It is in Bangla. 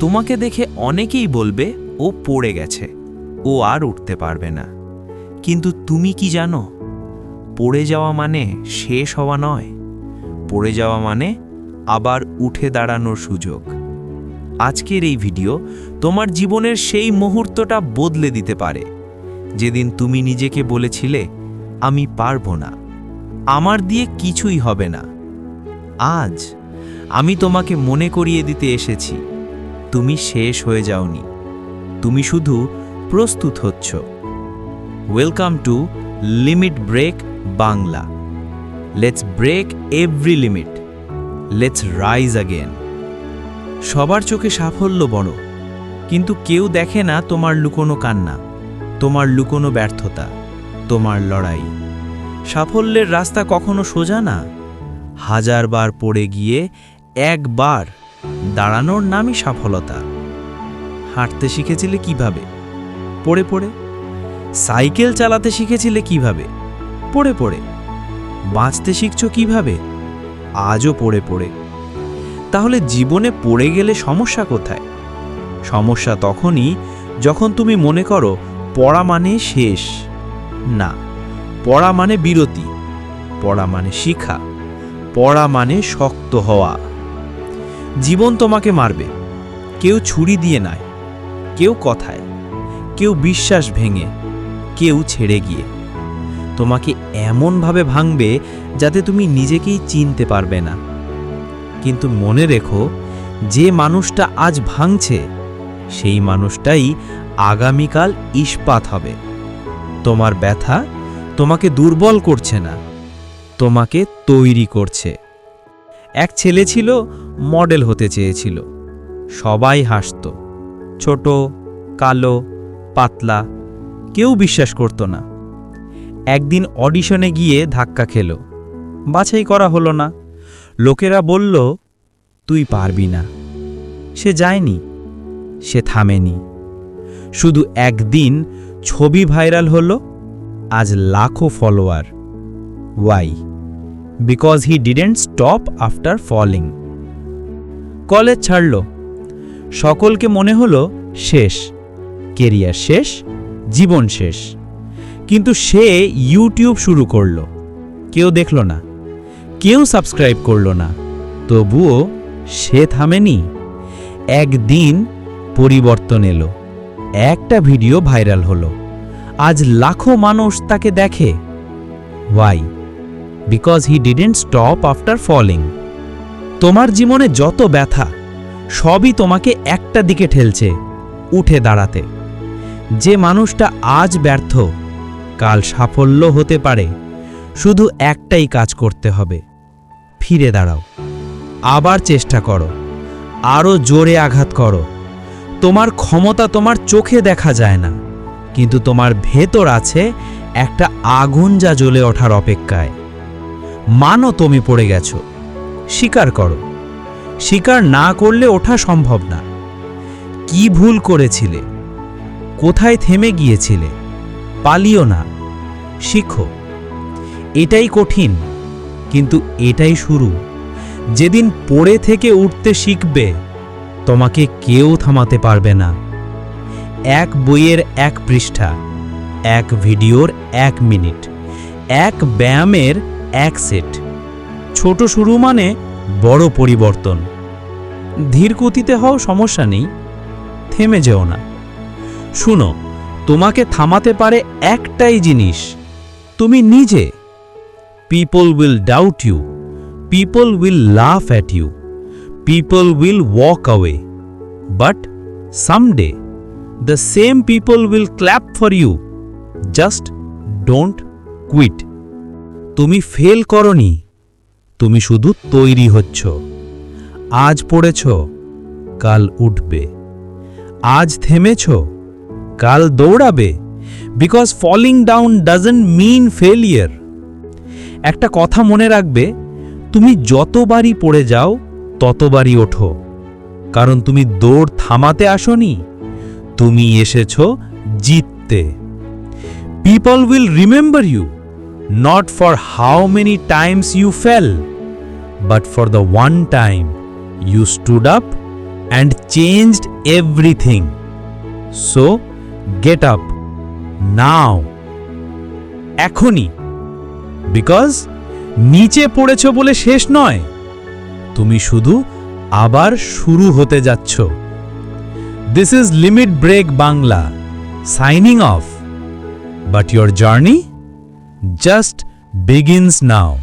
তোমাকে দেখে অনেকেই বলবে, ও পড়ে গেছে, ও আর উঠতে পারবে না। কিন্তু তুমি কি জানো? পড়ে যাওয়া মানে শেষ হওয়া নয়। পড়ে যাওয়া মানে আবার উঠে দাঁড়ানোর সুযোগ। আজকের এই ভিডিও তোমার জীবনের সেই মুহূর্তটা বদলে দিতে পারে। যেদিন তুমি নিজেকে বলেছিলে, আমি পারব না, আমার দিয়ে কিছুই হবে না। আজ আমি তোমাকে মনে করিয়ে দিতে এসেছি। তুমি শেষ হয়ে যাওনি। তুমি শুধু প্রস্তুত হচ্ছ। Welcome to limit break Bangla let's break every limit let's rise again সবার চোখে সাফল্য বড়। কিন্তু কেউ দেখে না তোমার লুকোনো কান্না, তোমার লুকোনো ব্যর্থতা, তোমার লড়াই। সাফল্যের রাস্তা কখনো সোজা না। হাজারবার পড়ে গিয়ে একবার দাঁড়ানোর নামই সফলতা। হাঁটতে শিখেছিলে কীভাবে? পড়ে পড়ে। সাইকেল চালাতে শিখেছিলে কীভাবে? পড়ে পড়ে। বাঁচতে শিখছো কীভাবে? আজও পড়ে পড়ে। তাহলে জীবনে পড়ে গেলে সমস্যা কোথায়? সমস্যা তখনই যখন তুমি মনে করো পড়া মানে শেষ। না, পড়া মানে বিরতি। পড়া মানে শিখা। পড়া মানে শক্ত হওয়া। জীবন তোমাকে মারবে। কেউ ছুরি দিয়ে নয় কেউ কথায়, কেউ বিশ্বাস ভেঙে, কেউ ছেড়ে গিয়ে। তোমাকে এমনভাবে ভাঙবে যাতে তুমি নিজেকেই চিনতে পারবে না। কিন্তু মনে রেখো, যে মানুষটা আজ ভাঙছে, সেই মানুষটাই আগামীকাল ইস্পাত হবে। তোমার ব্যথা তোমাকে দুর্বল করছে না, তোমাকে তৈরি করছে। এক ছেলে ছিল, মডেল হতে চেয়েছিল। সবাই হাসত। ছোট, কালো, পাতলা, কেউ বিশ্বাস করত না। একদিন অডিশনে গিয়ে ধাক্কা খেল। বাছাই করা হলো না। লোকেরা বলল, তুই পারবি না। সে যায়নি। সে থামেনি। শুধু একদিন ছবি ভাইরাল হলো, আজ লাখো follower. Why. Because he didn't stop after falling college ছাড়ল। সকলকে মনে হলো শেষ। কেরিয়ার শেষ, জীবন শেষ। কিন্তু সে ইউটিউব শুরু করল। কেউ দেখল না। কেউ সাবস্ক্রাইব করল না। তবুও সে থামেনি। একদিন পরিবর্তন এলো। একটা ভিডিও ভাইরাল হলো। আজ লাখো মানুষ তাকে দেখে। Why because he didn't stop after falling তোমার জীবনে যত ব্যথা, সবই তোমাকে একটা দিকে ঠেলছে, উঠে দাঁড়াতে। যে মানুষটা আজ ব্যর্থ, কাল সাফল্য হতে পারে, শুধু একটাই কাজ করতে হবে, ফিরে দাঁড়াও। আবার চেষ্টা করো আরও জোরে আঘাত করো। তোমার ক্ষমতা তোমার চোখে দেখা যায় না, কিন্তু তোমার ভেতর আছে একটা আগুন যা জ্বলে ওঠার অপেক্ষায়। মানো তুমি পড়ে গেছো। স্বীকার করো। স্বীকার না করলে ওঠা সম্ভব না। কি ভুল করেছিলে? কোথায় থেমে গিয়েছিলে? পালিও না। শিখো। এটাই কঠিন, কিন্তু এটাই শুরু। যেদিন পড়ে থেকে উঠতে শিখবে, তোমাকে কেউ থামাতে পারবে না। এক বইয়ের এক পৃষ্ঠা, এক ভিডিওর এক মিনিট, এক ব্যায়ামের এক সেট। ছোট শুরু মানে বড় পরিবর্তন। ধীর গতিতে হও, সমস্যা নেই। থেমে যেও না। শুনো, তোমাকে থামাতে পারে একটাই জিনিস। তুমি নিজে। People will doubt you people will laugh at you people will walk away but someday the same people will clap for you just don't quit তুমি ফেল করনি, তুমি শুধু তৈরি হচ্ছ। আজ পড়েছ, কাল উঠবে। আজ থেমেছ, কাল দৌড়াবে। Because falling down doesn't mean failure একটা কথা মনে রাখবে, তুমি যতবারই পড়ে যাও, ততবারই ওঠো। কারণ তুমি দৌড় থামাতে আসনি, তুমি এসেছ জিততে। People will remember you not for how many times you fell, but for the one time you stood up and changed everything. So, get up now. এখনই বিকজ নিচে পড়েছ বলে শেষ নয় তুমি শুধু আবার শুরু হতে যাচ্ছ this is limit break Bangla signing off but your journey just begins now.